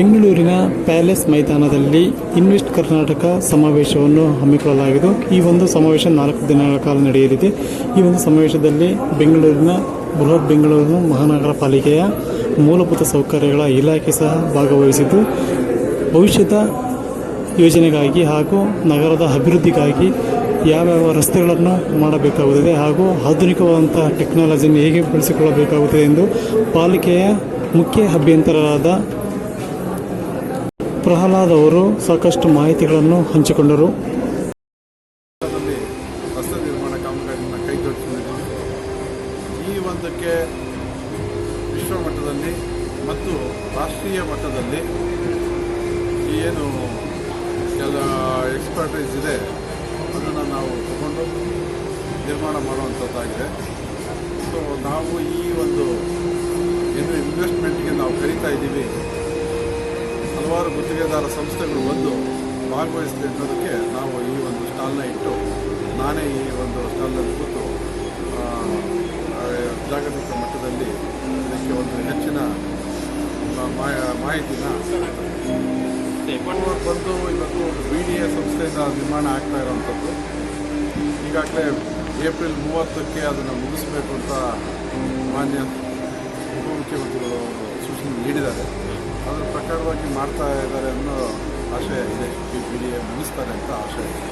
ಬೆಂಗಳೂರಿನ ಪ್ಯಾಲೇಸ್ ಮೈದಾನದಲ್ಲಿ ಇನ್ವೆಸ್ಟ್ ಕರ್ನಾಟಕ ಸಮಾವೇಶವನ್ನು ಹಮ್ಮಿಕೊಳ್ಳಲಾಗಿದೆ ಈ ಒಂದು ಸಮಾವೇಶ ನಾಲ್ಕು ದಿನಗಳ ಕಾಲ ನಡೆಯಲಿದೆ. ಈ ಒಂದು ಸಮಾವೇಶದಲ್ಲಿ ಬೆಂಗಳೂರಿನ ಬೃಹತ್ ಬೆಂಗಳೂರು ಮಹಾನಗರ ಪಾಲಿಕೆಯ ಮೂಲಭೂತ ಸೌಕರ್ಯಗಳ ಇಲಾಖೆ ಸಹ ಭಾಗವಹಿಸಿದ್ದು, ಭವಿಷ್ಯದ ಯೋಜನೆಗಾಗಿ ಹಾಗೂ ನಗರದ ಅಭಿವೃದ್ಧಿಗಾಗಿ ಯಾವ್ಯಾವ ರಸ್ತೆಗಳನ್ನು ಮಾಡಬೇಕಾಗುತ್ತದೆ ಹಾಗೂ ಆಧುನಿಕವಾದಂತಹ ಟೆಕ್ನಾಲಜಿಯನ್ನು ಹೇಗೆ ಬಳಸಿಕೊಳ್ಳಬೇಕಾಗುತ್ತದೆ ಎಂದು ಪಾಲಿಕೆಯ ಮುಖ್ಯ ಅಭಿಯಂತರರಾದ ಪ್ರಹ್ಲಾದ್ ಅವರು ಸಾಕಷ್ಟು ಮಾಹಿತಿಗಳನ್ನು ಹಂಚಿಕೊಂಡರು. ರಸ್ತೆ ನಿರ್ಮಾಣ ಕಾಮಗಾರಿಯನ್ನು ಕೈಗೆತ್ತಿಕೊಂಡಿದ್ದೀವಿ ಈ ಒಂದಕ್ಕೆ ವಿಶ್ವ ಮಟ್ಟದಲ್ಲಿ ಮತ್ತು ರಾಷ್ಟ್ರೀಯ ಮಟ್ಟದಲ್ಲಿ ಏನು ಕೆಲ ಎಕ್ಸ್ಪರ್ಟೈಸ್ ಇದೆ, ಅದನ್ನು ನಾವು ತಗೊಂಡು ನಿರ್ಮಾಣ ಮಾಡುವಂಥದ್ದಾಗಿದೆ. ಸೊ ನಾವು ಈ ಒಂದು ಏನು ಇನ್ವೆಸ್ಟ್ಮೆಂಟ್ಗೆ ನಾವು ಕರೀತಾ ಇದ್ದೀವಿ. ಹಲವಾರು ಗುತ್ತಿಗೆದಾರ ಸಂಸ್ಥೆಗಳು ಒಂದು ಭಾಗವಹಿಸಲಿ ಅನ್ನೋದಕ್ಕೆ ನಾವು ಈ ಒಂದು ಸ್ಟಾಲ್ನ ಇಟ್ಟು ನಾನೇ ಈ ಒಂದು ಸ್ಟಾಲ್ನಲ್ಲಿ ಕೂತು ಜಾಗತಿಕ ಮಟ್ಟದಲ್ಲಿ ಇದಕ್ಕೆ ಒಂದು ಹೆಚ್ಚಿನ ಮಾಹಿತಿನ ಬಂದು ಇವತ್ತು ಬಿ ಡಿ ಎ ಸಂಸ್ಥೆಯಿಂದ ನಿರ್ಮಾಣ ಆಗ್ತಾ ಇರೋವಂಥದ್ದು. ಈಗಾಗಲೇ ಏಪ್ರಿಲ್ ಮೂವತ್ತಕ್ಕೆ ಅದನ್ನು ಮುಗಿಸ್ಬೇಕು ಅಂತ ಮಾನ್ಯ ಉಪಮುಖ್ಯಮಂತ್ರಿಗಳು ಸೂಚನೆ ನೀಡಿದ್ದಾರೆ. ನಿಷ್ಕಳವಾಗಿ ಮಾಡ್ತಾ ಇದ್ದಾರೆ ಅನ್ನೋ ಆಶಯ ಇದೆ. ಈ ಪೀಳಿಗೆ ಮುಗಿಸ್ತಾರೆ ಅಂತ ಆಶಯ ಇದೆ.